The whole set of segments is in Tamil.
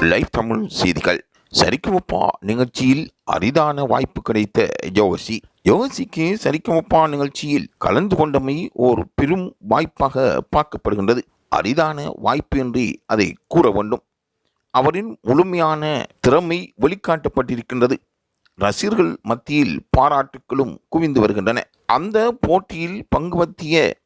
லைவ் தமிழ் செய்திகள் சரிக்குமப்பா நிகழ்ச்சியில் அரிதான வாய்ப்பு கிடைத்த ஜோசி ஜோசிக்கு சரிக்குமப்பா நிகழ்ச்சியில் கலந்து கொண்டமை ஒரு பெரும் வாய்ப்பாக பார்க்கப்படுகின்றது. அரிதான வாய்ப்பு என்று அதை கூற வேண்டும். அவரின் முழுமையான திறமை வெளிக்காட்டப்பட்டிருக்கின்றது. ரசிகர்கள் மத்தியில் பாராட்டுகளும் குவிந்து வருகின்றன. அந்த போட்டியில் பங்கு பற்றிய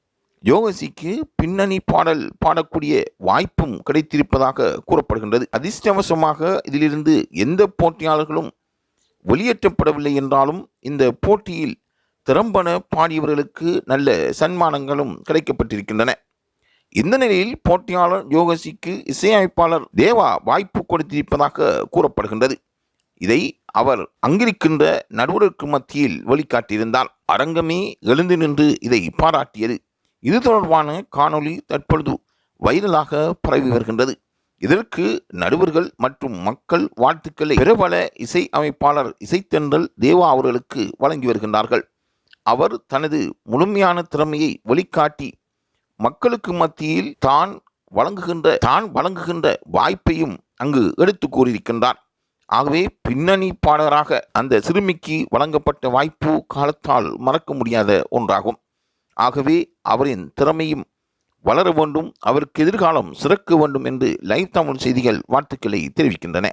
யோகசிக்கு பின்னணி பாடல் பாடக்கூடிய வாய்ப்பும் கிடைத்திருப்பதாக கூறப்படுகின்றது. அதிர்ஷ்டவசமாக இதிலிருந்து எந்த போட்டியாளர்களும் வெளியேற்றப்படவில்லை என்றாலும் இந்த போட்டியில் திறம்பட பாடியவர்களுக்கு நல்ல சன்மானங்களும் கிடைக்கப்பட்டிருக்கின்றன. இந்த நிலையில் போட்டியாளர் யோகசிக்கு இசையமைப்பாளர் தேவா வாய்ப்பு கொடுத்திருப்பதாக கூறப்படுகின்றது. இதை அவர் அங்கிருக்கின்ற நடுவருக்கு மத்தியில் வெளிக்காட்டியிருந்தார் அரங்கமே எழுந்து நின்று இதை பாராட்டியது. இது தொடர்பான காணொளி தற்பொழுது வைரலாக பரவி வருகின்றது. இதற்கு நடுவர்கள் மற்றும் மக்கள் வாழ்த்துக்களை பிரபல இசை அமைப்பாளர் இசைத்தென்றல் தேவா அவர்களுக்கு வழங்கி வருகின்றார்கள். அவர் தனது முழுமையான திறமையை வெளிக்காட்டி மக்களுக்கு மத்தியில் தான் வழங்குகின்ற தான் வழங்குகின்ற வாய்ப்பையும் அங்கு எடுத்து கூறியிருக்கின்றார். ஆகவே பின்னணி பாடகராக அந்த சிறுமிக்கு வழங்கப்பட்ட வாய்ப்பு காலத்தால் மறக்க முடியாத ஒன்றாகும். ஆகவே அவரின் திறமையும் வளர வேண்டும் அவருக்கு எதிர்காலம் சிறக்க வேண்டும் என்று லைவ் தமிழ் செய்திகள் வாழ்த்துக்களை தெரிவிக்கின்றன.